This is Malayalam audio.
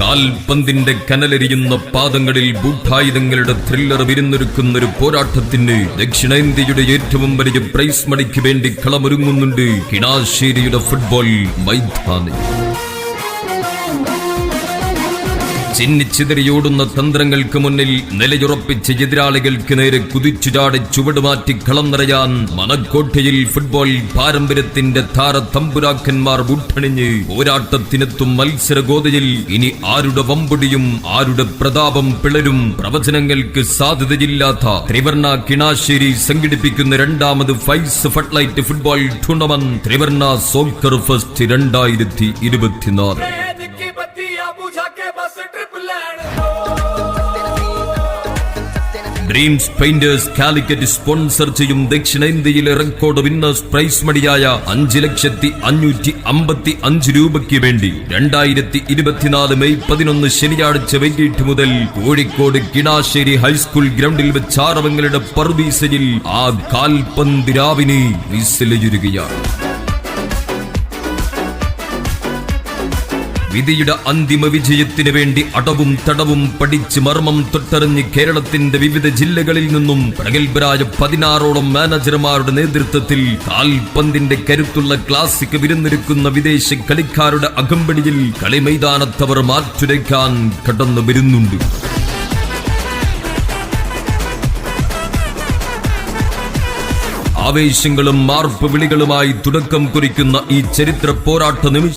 കാൽപന്തിന്റെ കനലെരിയുന്ന പാദങ്ങളിൽ ബൂട്ടായുധങ്ങളുടെ ത്രില്ലർ വിരുന്നൊരുക്കുന്ന ഒരു പോരാട്ടത്തിന് ദക്ഷിണേന്ത്യയുടെ ഏറ്റവും വലിയ പ്രൈസ് മണിക്ക് വേണ്ടി കളമൊരുങ്ങുന്നുണ്ട് കിണാശ്ശേരിയുടെ ഫുട്ബോൾ മൈതാനി ചിന്നിച്ചിതറിയോടുന്ന തന്ത്രങ്ങൾക്ക് മുന്നിൽ നിലയുറപ്പിച്ച് എതിരാളികൾക്ക് നേരെ കുതിച്ചു ചാടി ചുവടുമാറ്റി കളം നിറയാൻ മനക്കോട്ടയിൽ ഫുട്ബോൾ പാരമ്പര്യത്തിന്റെ താരതമ്പുരാക്കന്മാർ ഉട്ടണിഞ്ഞ് പോരാട്ടത്തിനെത്തും മത്സരഗോതയിൽ ഇനി ആരുടെ വമ്പുടിയും ആരുടെ പ്രതാപം പിളരും പ്രവചനങ്ങൾക്ക് സാധ്യതയില്ലാത്ത ത്രിവർണ കിണാശ്ശേരി സംഘടിപ്പിക്കുന്ന രണ്ടാമത് ഫൈസ് ഫട്ലൈറ്റ് ഫുട്ബോൾ ടൂർണമെന്റ് ത്രിവർണ സോൾക്കർ ഫസ്റ്റ് രണ്ടായിരത്തി ഇരുപത്തിനാല്. ഡ്രീംസ് പെയിന്റേഴ്സ് കാലിക്കറ്റ് സ്പോൺസർ ചെയ്യും ദക്ഷിണേന്ത്യയിലെ റെക്കോർഡ് വിന്നേഴ്സ് പ്രൈസ് മണിയായ അഞ്ച് ലക്ഷത്തി അഞ്ഞൂറ്റി അമ്പത്തി അഞ്ച് രൂപയ്ക്ക് വേണ്ടി രണ്ടായിരത്തി ഇരുപത്തിനാല് മെയ് പതിനൊന്ന് ശനിയാഴ്ച വൈകിട്ട് മുതൽ കോഴിക്കോട് കിണാശ്ശേരി ഹൈസ്കൂൾ ഗ്രൗണ്ടിൽ വെച്ച് ആറവങ്ങളുടെ പർവീസയിൽ ആ കാൽപന്തിരാവിനെ വിസിലയുരുകയാണ് വിധിയുടെ അന്തിമ വിജയത്തിന് വേണ്ടി അടവും തടവും പഠിച്ച് മർമ്മം തൊട്ടറിഞ്ഞ് കേരളത്തിന്റെ വിവിധ ജില്ലകളിൽ നിന്നും പ്രഗത്ഭരായ പതിനാറോളം മാനേജർമാരുടെ നേതൃത്വത്തിൽ കാൽപന്തിന്റെ കരുത്തുള്ള ക്ലാസിക് വിരുന്നൊരുക്കുന്ന വിദേശ കളിക്കാരുടെ അകമ്പടിയിൽ കളിമൈതാനത്തവർ മാറ്റുരയ്ക്കാൻ കടന്നു വരുന്നുണ്ട്. ആവേശങ്ങളും മാർപ്പ് വിളികളുമായി തുടക്കം കുറിക്കുന്ന ഈ ചരിത്ര പോരാട്ട നിമിഷം